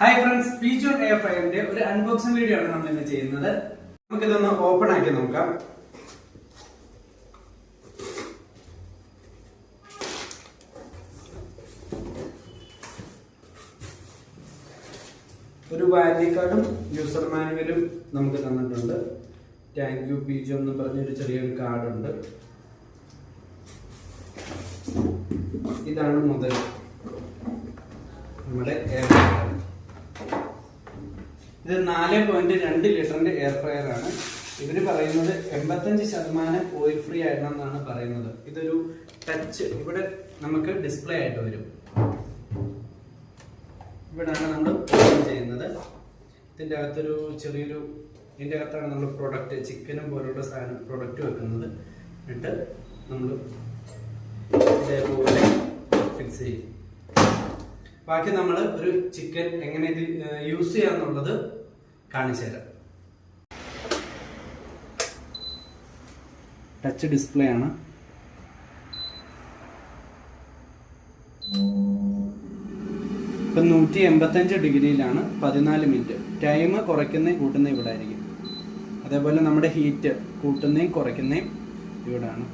Hi friends Pigeon air ഫ്രയറിന്റെ ഒരു unboxing video ആണ് നമ്മൾ ഇന്ന് ചെയ്യുന്നത്. നമുക്കിതൊന്ന് ഓപ്പൺ ആക്കി നോക്കാം. ഒരു വാല്യൂ കാർഡും യൂസർ മാനുവലും നമുക്ക് തന്നിട്ടുണ്ട്. താങ്ക് യു പീജോ എന്ന് പറഞ്ഞൊരു ചെറിയൊരു കാർഡുണ്ട് ഇതാണ് മുതൽ നമ്മുടെ എയർ ഇത് നാല് പോയിന്റ് രണ്ട് ലിറ്ററിന്റെ എയർ ഫ്രയർ ആണ്. ഇവർ പറയുന്നത് എൺപത്തഞ്ച് ശതമാനം ഓയിൽ ഫ്രീ ആയിരുന്നെന്നാണ് പറയുന്നത്. ഇതൊരു ടച്ച് ഇവിടെ നമുക്ക് ഡിസ്പ്ലേ ആയിട്ട് വരും. ഇവിടാണ് നമ്മൾ ഓപ്പൺ ചെയ്യുന്നത്. ഇതിന്റെ അകത്തൊരു ചെറിയൊരു ഇതിന്റെ അകത്താണ് നമ്മൾ പ്രൊഡക്റ്റ് ചിക്കനും പോലുള്ള സാധനം പ്രൊഡക്റ്റ് വെക്കുന്നത്. എന്നിട്ട് നമ്മൾ ഇതേപോലെ ബാക്കി നമ്മൾ ഒരു ചിക്കൻ എങ്ങനെ ഇത് യൂസ് ചെയ്യാന്നുള്ളത് കാണിച്ചു തരാം ടച്ച് ഡിസ്പ്ലേ ആണ്. ഇപ്പം നൂറ്റി എൺപത്തഞ്ച് ഡിഗ്രിയിലാണ് പതിനാല് മിനിറ്റ് ടൈം കുറയ്ക്കുന്നതും കൂട്ടുന്നതും ഇവിടെ ആയിരിക്കും. അതേപോലെ നമ്മുടെ ഹീറ്റ് കൂട്ടുന്നതും കുറയ്ക്കുന്നതും ഇവിടാണ്.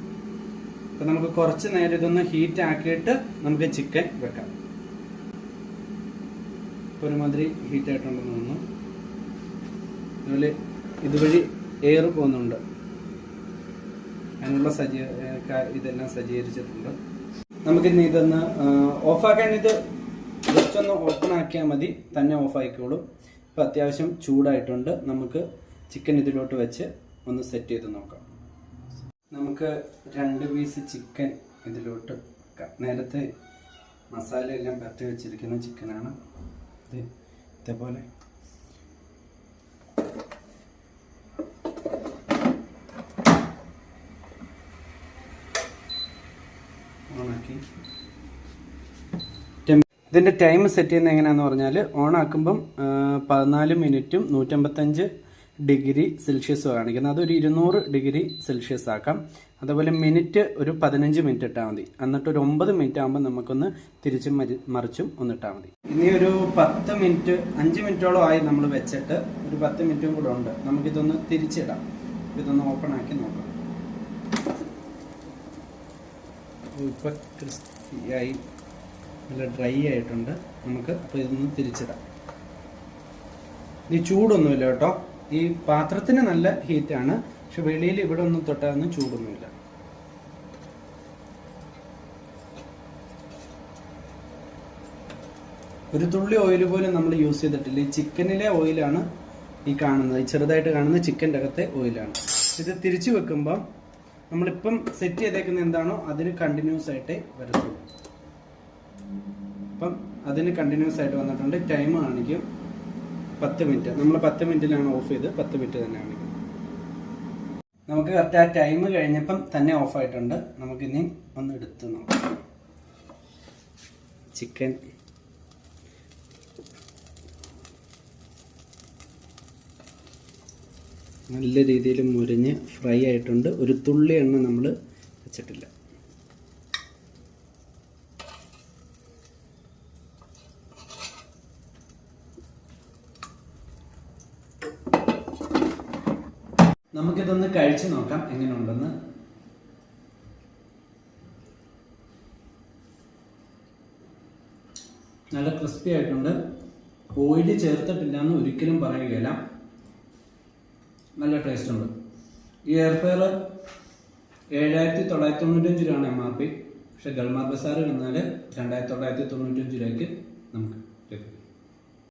അപ്പം നമുക്ക് കുറച്ച് നേരം ഇതൊന്ന് ഹീറ്റ് ആക്കിയിട്ട് നമുക്ക് ചിക്കൻ വെക്കാം. ഇപ്പോൾ ഒരുമാതിരി ഹീറ്റ് ആയിട്ടുണ്ടെന്ന് തോന്നുന്നു. അതുപോലെ ഇതുവഴി എയർ പോകുന്നുണ്ട്. അതിനുള്ള സജ്ജീ ഇതെല്ലാം സജ്ജീകരിച്ചിട്ടുണ്ട്. നമുക്കിന്ന് ഇതൊന്ന് ഓഫാക്കാൻ ഇത് ജസ്റ്റ് ഒന്ന് ഓപ്പൺ ആക്കിയാൽ മതി. തന്നെ ഓഫ് ആയിക്കോളും. ഇപ്പം അത്യാവശ്യം ചൂടായിട്ടുണ്ട്. നമുക്ക് ചിക്കൻ ഇതിലോട്ട് വെച്ച് ഒന്ന് സെറ്റ് ചെയ്ത് നോക്കാം. നമുക്ക് രണ്ട് പീസ് ചിക്കൻ ഇതിലോട്ട് വെക്കാം. നേരത്തെ മസാല എല്ലാം പരത്തി വെച്ചിരിക്കുന്ന ചിക്കനാണ് ഇത് ഇതേപോലെ ഓണാക്കി ഇതിന്റെ ടൈം സെറ്റ് ചെയ്യുന്നത് എങ്ങനെയാന്ന് പറഞ്ഞാൽ ഓൺ ആക്കുമ്പം ആ, പതിനാല് മിനിറ്റും നൂറ്റമ്പത്തഞ്ച് ഡിഗ്രി സെൽഷ്യസും കാണിക്കുന്നത് അതൊരു ഇരുന്നൂറ് ഡിഗ്രി സെൽഷ്യസ് ആക്കാം. അതുപോലെ മിനിറ്റ് ഒരു പതിനഞ്ച് മിനിറ്റ് ഇട്ടാൽ മതി. എന്നിട്ട് ഒരു ഒമ്പത് മിനിറ്റ് ആകുമ്പോൾ നമുക്കൊന്ന് തിരിച്ചും മറിച്ചും ഒന്ന് ഇട്ടാൽ മതി. ഇനി ഒരു പത്ത് മിനിറ്റ് അഞ്ച് മിനിറ്റോളം ആയി നമ്മൾ വെച്ചിട്ട് ഒരു പത്ത് മിനിറ്റും കൂടെ ഉണ്ട്. നമുക്കിതൊന്ന് തിരിച്ചിടാം. ഇതൊന്ന് ഓപ്പൺ ആക്കി നോക്കാം. ഇപ്പൊ ക്രിസ്പിയായി നല്ല ഡ്രൈ ആയിട്ടുണ്ട്. നമുക്ക് അപ്പോൾ ഇതൊന്ന് തിരിച്ചിടാം. ഇനി ചൂടൊന്നുമില്ല കേട്ടോ. ഈ പാത്രത്തിന് നല്ല ഹീറ്റാണ് പക്ഷെ വെളിയിൽ ഇവിടെ ഒന്നും തൊട്ടാതൊന്നും ചൂടൊന്നുമില്ല. ഒരു തുള്ളി ഓയിൽ പോലും നമ്മൾ യൂസ് ചെയ്തിട്ടില്ല. ഈ ചിക്കനിലെ ഓയിലാണ് ഈ കാണുന്നത്. ഈ ചെറുതായിട്ട് കാണുന്ന ചിക്കന്റെ അകത്തെ ഓയിലാണ് ഇത് തിരിച്ചു വെക്കുമ്പം നമ്മളിപ്പം സെറ്റ് ചെയ്തേക്കുന്ന എന്താണോ അതിന് കണ്ടിന്യൂസ് ആയിട്ടേ വരത്തുള്ളൂ. അപ്പം അതിന് കണ്ടിന്യൂസ് ആയിട്ട് വന്നിട്ടുണ്ട്. ടൈം കാണിക്കും പത്ത് മിനിറ്റ് നമ്മൾ പത്ത് മിനിറ്റിലാണ് ഓഫ് ചെയ്ത് പത്ത് മിനിറ്റ് തന്നെ കാണിക്കും നമുക്ക് കറക്റ്റ് ആ ടൈം കഴിഞ്ഞപ്പം തന്നെ ഓഫ് ആയിട്ടുണ്ട്. നമുക്കിനി ഒന്ന് എടുത്ത് നോക്കാം. ചിക്കൻ നല്ല രീതിയിൽ മുരിഞ്ഞ് ഫ്രൈ ആയിട്ടുണ്ട്. ഒരു തുള്ളി എണ്ണ നമ്മൾ വെച്ചിട്ടില്ല. നമുക്കിതൊന്ന് കഴിച്ചു നോക്കാം എങ്ങനെയുണ്ടെന്ന്. നല്ല ക്രിസ്പി ആയിട്ടുണ്ട്. ഓയിൽ ചേർത്തിട്ടില്ല എന്ന് ഒരിക്കലും പറയുകയില്ല. നല്ല ടേസ്റ്റ് ഉണ്ട്. ഈ എയർ ഫെയർ ഏഴായിരത്തി തൊള്ളായിരത്തി തൊണ്ണൂറ്റഞ്ച് രൂപയാണ് എം ആർ പി പക്ഷെ ഗൾമാർ ബസാർ വന്നാൽ രണ്ടായിരത്തി തൊള്ളായിരത്തി തൊണ്ണൂറ്റഞ്ച് രൂപയ്ക്ക് നമുക്ക്